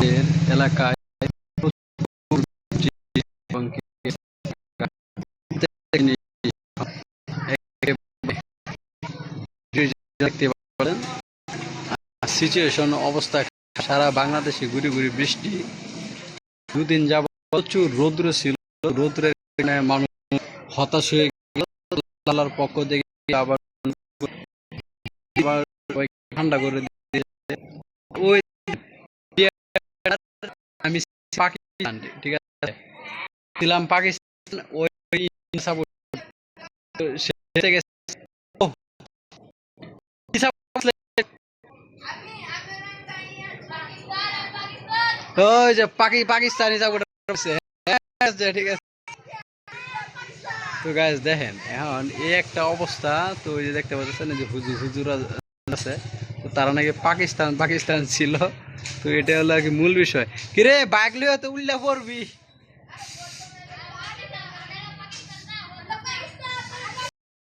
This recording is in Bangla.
আমাদের এলাকায় সিচুয়েশন অবস্থা, সারা বাংলাদেশে ঘুরি ঘুরি বৃষ্টি। দুদিন যাব প্রচুর রৌদ্র ছিল। রৌদ্রের মানুষ হতাশ হয়ে গেল। পক্ষ থেকে আবার ঠান্ডা করে ওই পাকিস্তান ঠিক আছে? ছিলাম পাকিস্তান ওই ওই যে পাকি পাকিস্তানি হ্যাঁ, ঠিক আছে। দেখেন এখন এই একটা অবস্থা তো ওই যে দেখতে পাচ্ছেন যে হুজুর হুজুরা আছে তারা নাকি পাকিস্তান পাকিস্তান ছিল। তো এটা হলো কি মূল বিষয়। কিরে বাইক লিয়ে তো উল্লা পড়বি।